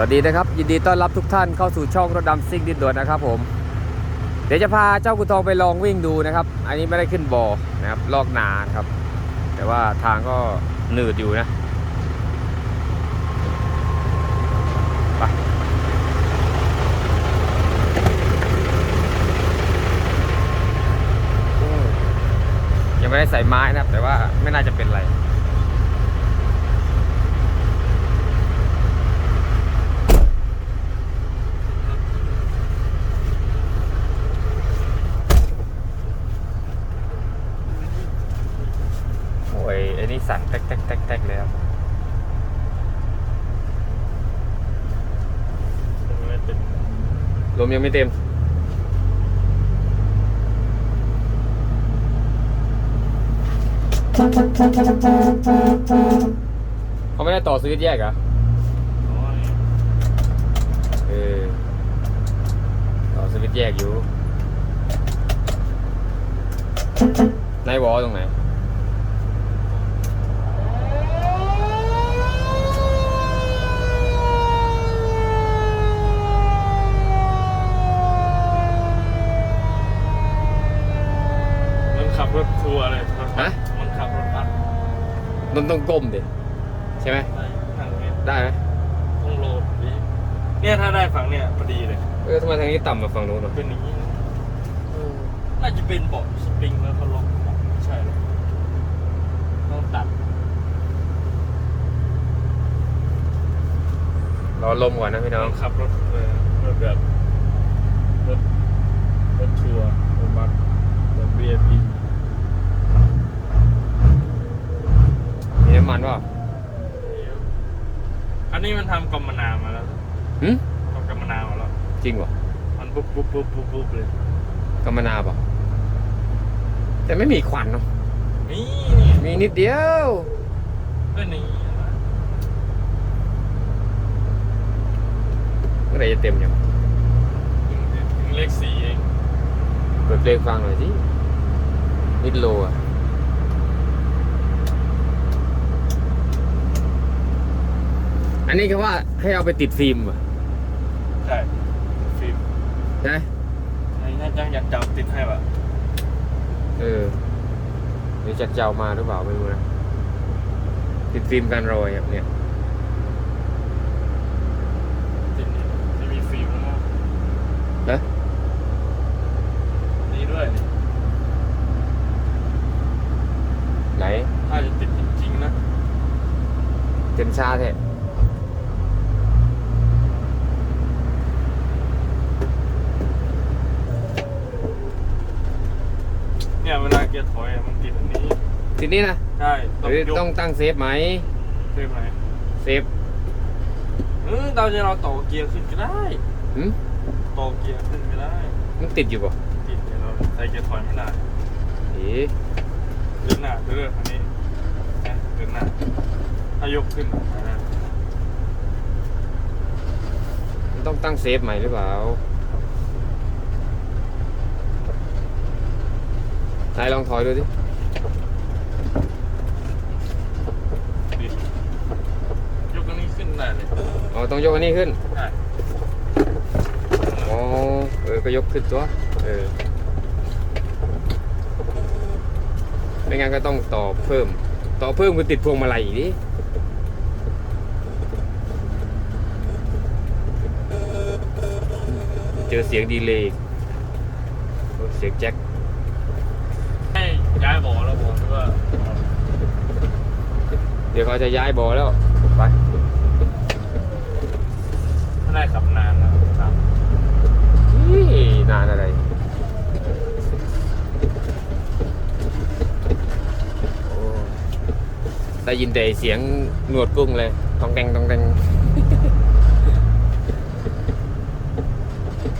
สวัสดีนะครับ ยินดีต้อนรับทุกท่านเข้าสู่ช่องรถดำซิ่งดินด่วนนะครับผม เดี๋ยวจะพาเจ้ากุทองไปลองวิ่งดูนะครับ อันนี้ไม่ได้ขึ้นบ่อนะครับลอกนาครับ แต่ว่าทางก็หนืดอยู่นะไปยังไม่ได้ใส่ไม้นะครับ แต่ว่าไม่น่าจะเป็นไร โอ้ยไอ้นี่สั่นแต๊กแต๊กแต๊กแต๊กเลยครับ ไม่เป็น ล มยังไม่เต็ม เขาไม่ได้ต่อสวิตช์แยกเหรอน้อยเออต่อสวิตช์แยกอยู่ในวอตรงไหน บรถทัวร์เลยรถบัฮะสมันขับรถบัสมันต้องก้มดิใช่ไหมได้ทางนี้ได้ไหมต้องโหลดดีเนี่ยถ้าได้ฝั่งเนี่ยพอดีเลย เออทำไมทางนี้ต่ำกว่าฝั่งนู้นวะเป็นอย่างนี้นะน่าจะเป็นเบาะสปริงแล้วก็ล็อกเบาะไม่ใช่หรอกต้องตัดรอลมก่อนนะพี่น้ต้อองงขับรถเออรถแบบรถรถทัวร์รถบัสรถ VIP มี น้ำมันเปล่าอันนี้มันทำกรรมนามาแล้วหึทำกรรมนามาแล้ว จริงเหรอมันปุ๊บปุ๊บปุ๊บปุ๊บปุ๊บเลยกรรมนาเปล่าแต่ไม่มีควันเนาะนี่นี่มีนิดเดียวก็นี่นะเมื่อไหรจะเต็มยังถึงเลขสี่เองเปิดเพลงฟังหน่อยสินิดโลอะ อันนี้คือว่าให้เอาไปติดฟิล์มเหรอะใช่ฟิล์มใช่ไหมไอ้น่าจะอยากจับติดให้ป่ะเออหรือจะเจ้ามาหรือเปล่าไม่รู้นะติดฟิล์มกันรอยครับเนี่ยติดนี่ไม่มีฟิล์มนะนะนี่ด้วยนี่ไหนถ้าจะติดจริงๆนะเต็มชาแท้ เนี่ยเวลาเกียร์ถอยอะมันติดอันนี้ ทีนี้นะใช่ต้อหงรือยกต้องตั้งเซฟไหม เซฟไหนเซฟเออเราจะเราต่อเกียร์ขึ้นก็ได้หืมต่อเกียร์ขึ้นก็ได้ มันติดอยู่ป่ะติดเนี่ยเราใส่เกียร์ถอยไม่ได้เอ๋เดินหน้าเดินอันนี้นะเดินหน้าถ้ายกขึ้นอ่ามันต้องตั้งเซฟใหม่หรือเปล่า นายลองถอยดูสิดิยกอันนี้ขึ้นได้เลยอ๋อต้องยกอันนี้ขึ้นได้อ๋อเออก็ยกขึ้นตัวเออไม่งั้นก็ต้องต่อเพิ่ม ต่อเพิ่มคือติดพวงมาลัยอีกดิเจอเสียงดีเลย์อีกโอ้เสียงแจ็คให้ ย้ายบ่อแล้วบอกด้วยว่าเดี๋ยวเขาจะย้ายบอแล้ว ไปถ้าได้ขับนานนะครับนี่นานอะไร โอ้ได้ยินแต่เสียงหนวดกุ้งเลยตองแดงตองแดง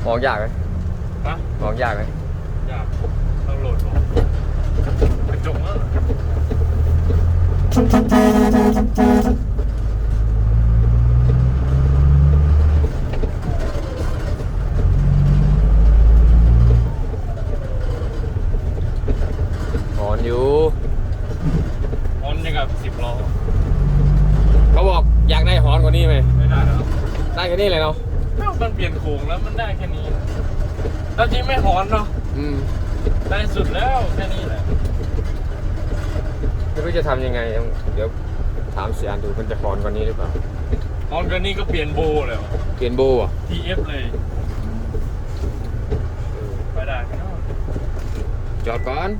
มองยากไหมฮะมองยากไหมยากต้องโหลดออกกระจกเอออ่อนอยู่ออนยังกับสิบล้อเขาบอกอยากได้หอนกว่านี้ไหม ไม่ได้แล้วทได้แค่นี้เลยเนาะ เอ้ามันเปลี่ยนโค้งแล้วมันได้แค่นี้แล้วจริงไม่หอนเนาะอืม ได้สุดแล้วแค่นี้แหละ ไม่รู้จะทำยังไงต้องเดี๋ยวถามเสียอันดูมันจะพรกว่านี้หรือเปล่าหอนกันนี้ก็เปลี่ยนโบแล้วเปลี่ยนโบอะ TF เลย ไปได้ไหมเนาะจอดก่อน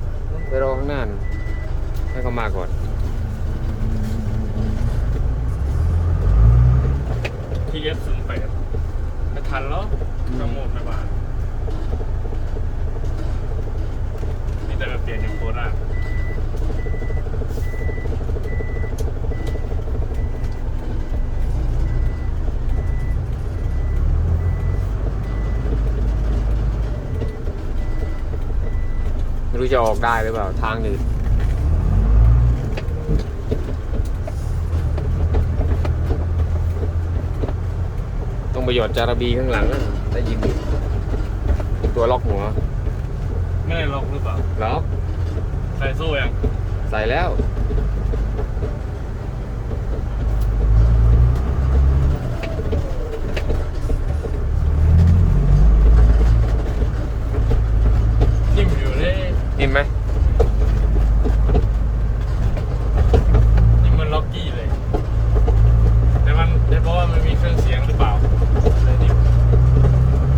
ไปรอข้างหน้าน่ะให้เขามาก่อน TF ศูนย์แปดไม่ทันแล้วจะหมดไปบ้านนี่แต่มาเปลี่ยนอยู่โคราช รู้จะออกได้หรือเปล่า ทางนี้ต้องไปหยอดจาระบีข้างหลังนะได้ยินอยู่ตัวล็อกหัว ไม่ได้ล็อกหรือเปล่าล็อก ใส่โซ่ยัง ใส่แล้ว นิ่มอยู่เลย นิ่มไหม นี่มันล็อกกี้เลย แต่มันแต่เพราะว่ามันมีเครื่องเสียงหรือเปล่าเลยนิ่ม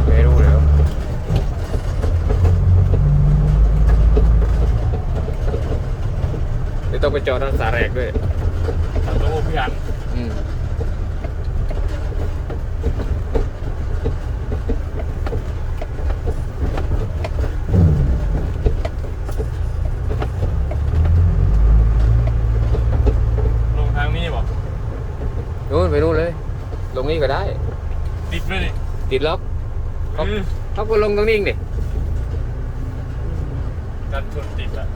ไม่รู้เลยเดี๋ยว ต้องไปจอดรักษาแรกด้วยตัดตัวพี่อันอืมลงทางนี้บอกนู่นไปนู่นเลย ลงนี้ก็ได้ ติดด้วยนี่ติดล็อกครับอืมเขาก็ลงตรงนี้เองดิ กันชนติดอะ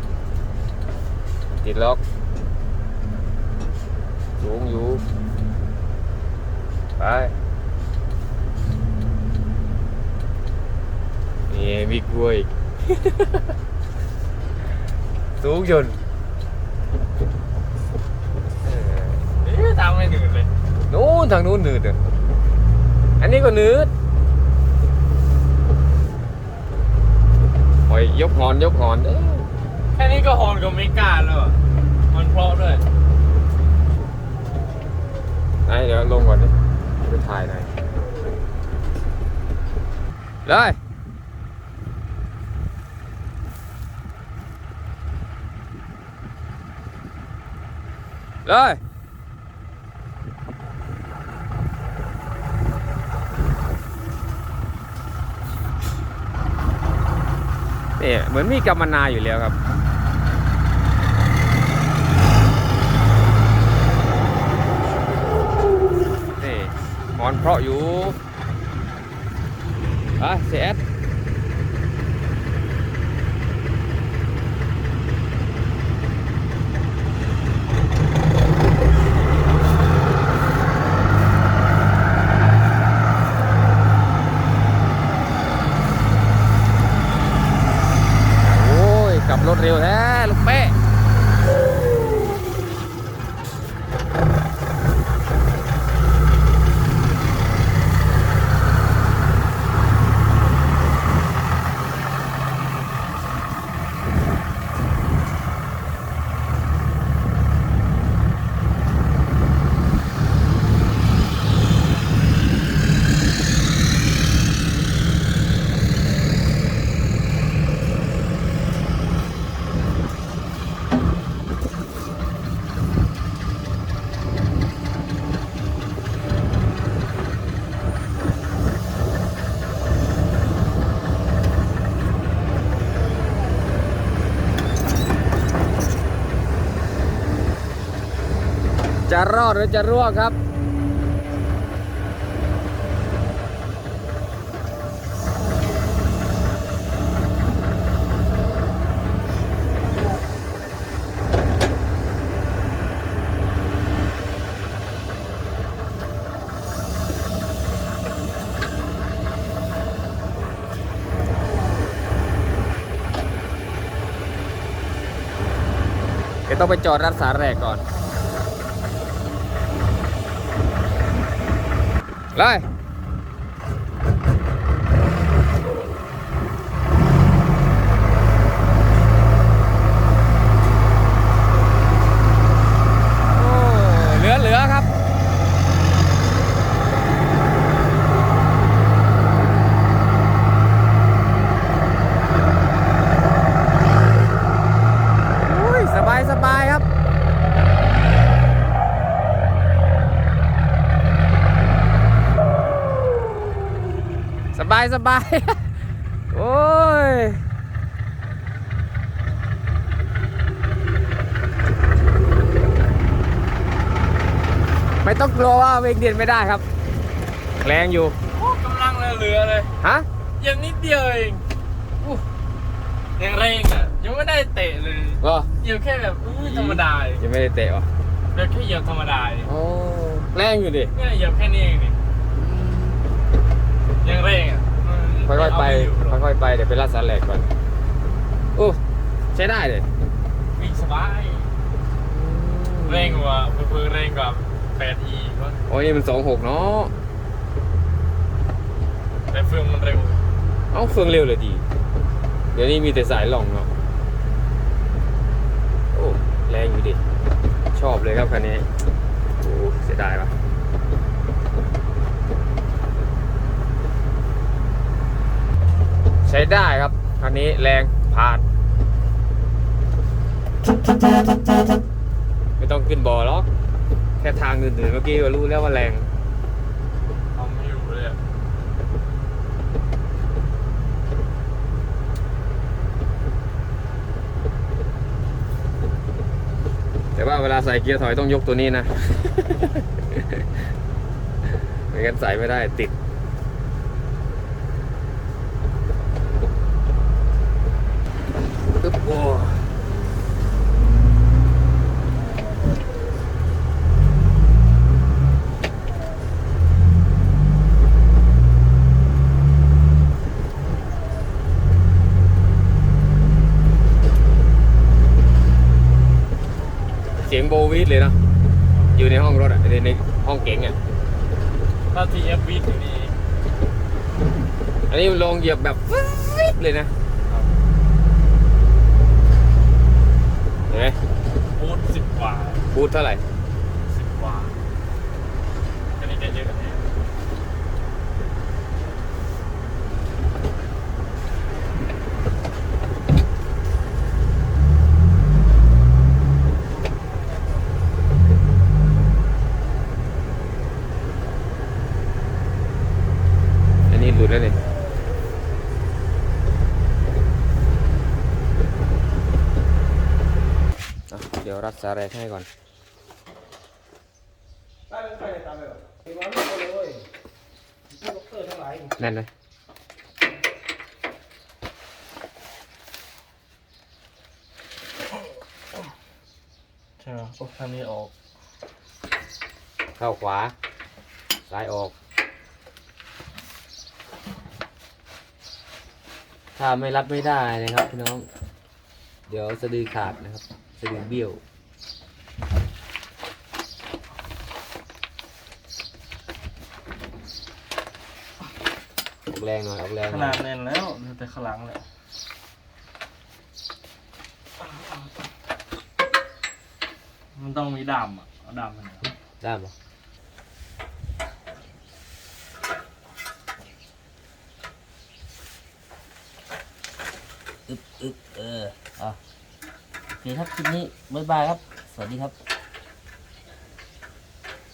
ติดล็อกสูงอยู่ ไป นี่มีกล้วยสูงจนเออเอ๊ะทางไม่หนืดเลยนู้นทางนู้นหนืดอะอันนี้ก็หนืดโอ้ยยกหอนยกหอนเด้อ แค่นี้ก็ฮอนกับไม่กล้าแล้วอะมันเพราะด้วยไหนเดี๋ยวลงก่อนดิไปถ่ายหน่อยเลยเลย นี่เหมือนมีกรรมนาอยู่แล้วครับ นี่หอนเพราะอยู่อะเสีย จะรอดหรือจะร่วงครับ เดี๋ยวต้องไปจอดรักษาแรกก่อน เลย บายสบาย โอ้ย ไม่ต้องกลัวว่าเวงเดียนไม่ได้ครับ แรงอยู่ โอ้กำลังเหลือๆเลย ฮะ ยังนิดเดียวเองอู้ยังเร่งอะ ยังไม่ได้เตะเลยก็เหยียบแค่แบบ อื้อธรรมดาเองยังไม่ได้เตะวะแบบแค่เหยียบธรรมดาเองโอ้แรงอยู่ดิ เนี่ยเหยียบแค่นี้เองนี่ยังเร่งอะ ค่อยๆไปเาม่อยู่หรอกค่อยๆไปเดี๋ยวไปลาดสาแหลกก่อนโอ้ใช้ได้เลยวิ่งสบายเร่งกว่าเพิ่งเร่งกว่า 8e ก็โอ้ยนี่มันสองหกเนาะแต่เฟืองมันเร็ว เอ้าเฟืองเร็วเลยดี เดี๋ยวนี้มีแต่สายหล่องเนาะโอ้แรงอยู่ดิชอบเลยครับคันนี้โอ้เสียดายปะ ช้ได้ครับคันนี้แรงผ่าน ไม่ต้องขึ้นบ่อหรอกแค่ทางอื่นๆเมื่อกี้ก็รู้แล้วว่าแรงเอาไม่อยู่เลยอะแต่ว่าเวลาใส่เกียร์ถอยต้องยกตัวนี้นะ ไม่งั้นใส่ไม่ได้ติด ตึ๊บโอ้ เสียงโบวีดเลยเนอะอยู่ในห้องรถอะในในห้องเก๋งอะ ถ้า TF วิทอยู่นี่อันนี้ลงเหยียบแบบฟิบเลยนะ เห็นไหมบูทสิบกว่าบูทเท่าไหร่ สิบกว่าอันนี้จะเยอะกว่านี้ อันนี้หลุดแล้วนี่อะเดี๋ยว รัดสายแรกให้ก่อนแน่นเลยใช่ไหมโอ้ทางนี้ออก เข้าขวา ซ้ายออก ถ้าไม่รัดไม่ได้นะครับพี่น้อง เดี๋ยวสะดือขาดนะครับ สะดือเบี้ยว ออก แรงหน่อยออกแรงขหน่นาอดยแน่นแล้วเหลือแต่ข้างหลังแหละมันต้องมีดำอะเอาดำมันได้ปะอึบอึบเอออะโอเคครับคลิปนี้บ๊ายบายครับ สวัสดีครับ